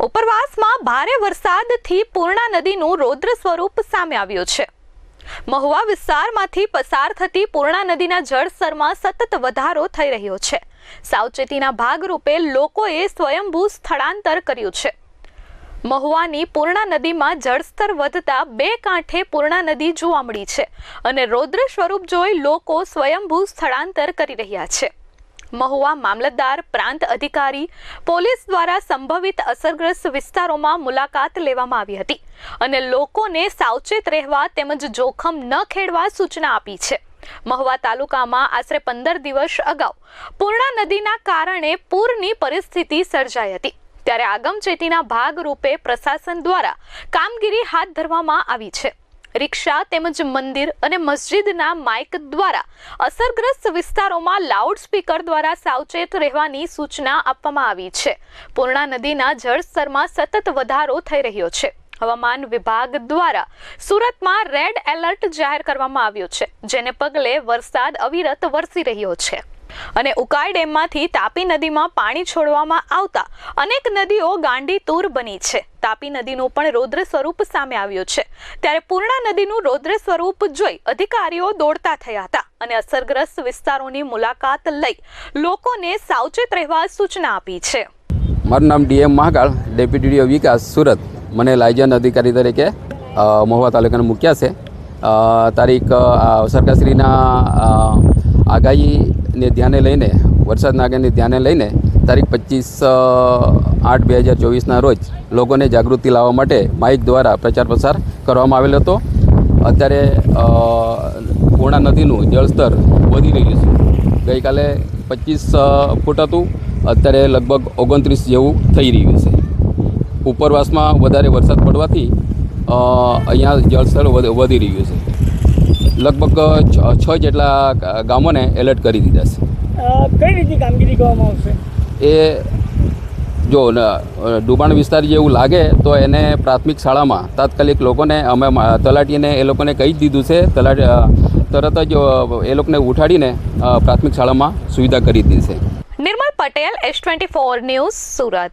ઉપરવાસમાં ભારે વરસાદથી પૂર્ણા નદીનું રૌદ્ર સ્વરૂપ સામે આવ્યું છે. મહુવા વિસ્તારમાંથી પસાર થતી પૂર્ણા નદીના જળસ્તરમાં સતત વધારો થઈ રહ્યો છે. સાવચેતીના ભાગરૂપે લોકોએ સ્વયંભૂ સ્થળાંતર કર્યું છે. મહુવાની પૂર્ણા નદીમાં જળસ્તર વધતા બે કાંઠે પૂર્ણા નદી જોવા મળી છે અને રૌદ્ર સ્વરૂપ જોઈ લોકો સ્વયંભૂ સ્થળાંતર કરી રહ્યા છે. મહુવા મામલતદાર, પ્રાંત અધિકારી, પોલીસ દ્વારા સંભવિત અસરગ્રસ્ત વિસ્તારોમાં મુલાકાત લેવામાં આવી હતી અને લોકોને સાવચેત રહેવા તેમજ જોખમ ન ખેડવા સૂચના આપી છે. મહુવા તાલુકામાં આશરે પંદર દિવસ અગાઉ પૂર્ણા નદીના કારણે પૂરની પરિસ્થિતિ સર્જાઈ હતી. ત્યારે આગમચેતીના ભાગરૂપે પ્રશાસન દ્વારા કામગીરી હાથ ધરવામાં આવી છે. રિક્ષા તેમજ મંદિર અને મસ્જિદના માઇક દ્વારા અસરગ્રસ્ત વિસ્તારોમાં લાઉડ સ્પીકર દ્વારા સાવચેત રહેવાની સૂચના આપવામાં આવી છે. પૂર્ણા નદીના જળસ્તરમાં સતત વધારો થઈ રહ્યો છે. હવામાન વિભાગ દ્વારા સુરતમાં રેડ એલર્ટ જાહેર કરવામાં આવ્યો છે, જેને પગલે વરસાદ અવિરત વરસી રહ્યો છે. અને ઉકાઈ ડેમમાંથી તાપી નદીમાં પાણી છોડવામાં આવતા અનેક નદીઓ ગાંડી તૂર બની છે. તાપી નદીનું પણ રૌદ્ર સ્વરૂપ સામે આવ્યું છે. ત્યારે પૂર્ણા નદીનું રૌદ્ર સ્વરૂપ જોઈ અધિકારીઓ દોડતા થયા હતા અને અસરગ્રસ્ત વિસ્તારોની મુલાકાત લઈ લોકોને સાવચેત રહેવા સૂચના આપી છે. મારું નામ D M Mahakal, deputy D O વિકાસ, સુરત. મને લાયજન અધિકારી તરીકે મહુવા તાલુકાને મૂક્યા છે. તારીખ સરકારશ્રીના આગાહીને ધ્યાને લઈને, વરસાદના આગાહીને ધ્યાને લઈને તારીખ પચીસ આઠ બે હજાર ચોવીસના રોજ લોકોને જાગૃતિ લાવવા માટે માઇક દ્વારા પ્રચાર પ્રસાર કરવામાં આવેલો હતો. અત્યારે પૂર્ણા નદીનું જળસ્તર વધી રહ્યું છે. ગઈકાલે પચીસ ફૂટ હતું, અત્યારે લગભગ ઓગણત્રીસ જેવું થઈ રહ્યું છે. ઉપરવાસમાં વધારે વરસાદ પડવાથી અહીંયા જળસ્તર વધી રહ્યું છે. લગભગ છ- છ જેટલા ગામોને એલર્ટ કરી દીધા છે. કઈ રીતે કામગીરી કરવામાં આવશે? એ જો ડુબાણ વિસ્તાર જેવું લાગે તો એને પ્રાથમિક શાળામાં તાત્કાલિક લોકોને અમે તલાટીને એ લોકોને કહી જ દીધું છે તલાટી તરત જ એ લોકોને ઉઠાડીને પ્રાથમિક શાળામાં સુવિધા કરી દીધી છે. Nirmal Patel S twenty four news Surat.